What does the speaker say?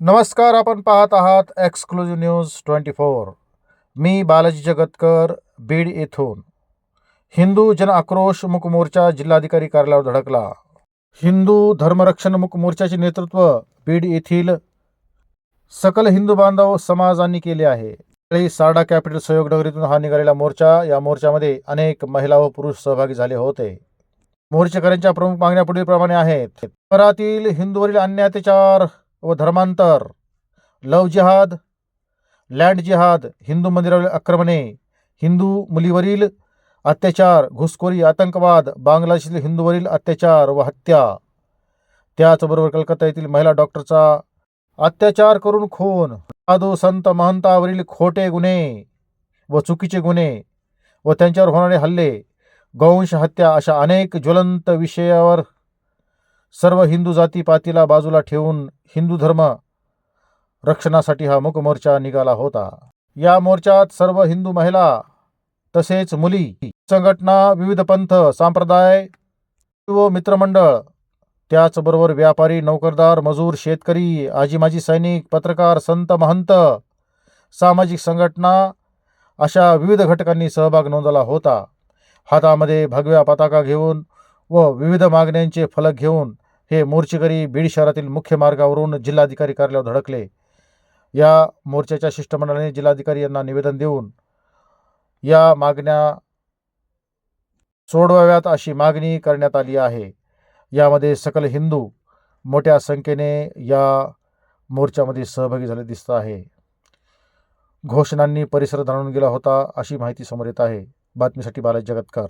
नमस्कार आपण पाहत आहात एक्सक्लुझिव्ह न्यूज ट्वेंटी फोर मी बालाजी जगतकर बीड येथून. हिंदू जन आक्रोश मुक मोर्चा जिल्हाधिकारी कार्यालयावर धडकला. हिंदू धर्मरक्षण मुक मोर्चाचे नेतृत्व बीड येथील सकल हिंदू बांधव समाजांनी केले आहे. सारडा कॅपिटल सहयोग नगरीतून हा निघालेला मोर्चा या मोर्चामध्ये अनेक महिला व पुरुष सहभागी झाले होते. मोर्चेकऱ्यांच्या प्रमुख मागण्या पुढीलप्रमाणे आहेत. शहरातील हिंदूवरील अन्याय अत्याचार व धर्मांतर. लव जिहाद लँड जिहाद हिंदू मंदिरावरील आक्रमणे हिंदू मुलीवरील अत्याचार घुसखोरी आतंकवाद बांगलादेशातील हिंदूवरील अत्याचार व हत्या. त्याचबरोबर कलकत्ता येथील महिला डॉक्टरचा अत्याचार करून खून. साधू संत महंतावरील खोटे गुन्हे व चुकीचे गुन्हे व त्यांच्यावर होणारे हल्ले गौंश हत्या अशा अनेक ज्वलंत विषयावर सर्व हिंदू जातीपातीला बाजूला ठेवून हिंदू धर्म रक्षणासाठी हा मुकमोर्चा निघाला होता. या मोर्चात सर्व हिंदू महिला तसेच मुली संघटना विविध पंथ संप्रदाय व मित्रमंडळ त्याचबरोबर व्यापारी नोकरदार मजूर शेतकरी आजी माजी सैनिक पत्रकार संत महंत सामाजिक संघटना अशा विविध घटकांनी सहभाग नोंदवला होता. हातामध्ये भगव्या पताका घेऊन व विविध मागण्यांचे फलक घेऊन हे मोर्चेकरी बीड शहरातील मुख्य मार्गावरून जिल्हाधिकारी कार्यालयावर धडकले. या मोर्चाच्या शिष्टमंडळाने जिल्हाधिकारी यांना निवेदन देऊन या मागण्या सोडवाव्यात अशी मागणी करण्यात आली आहे. यामध्ये सकल हिंदू मोठ्या संख्येने या मोर्चामध्ये सहभागी झाले दिसत आहे. घोषणांनी परिसर जाणून गेला होता अशी माहिती समोर येत आहे. बातमीसाठी बालाजी जगतकर.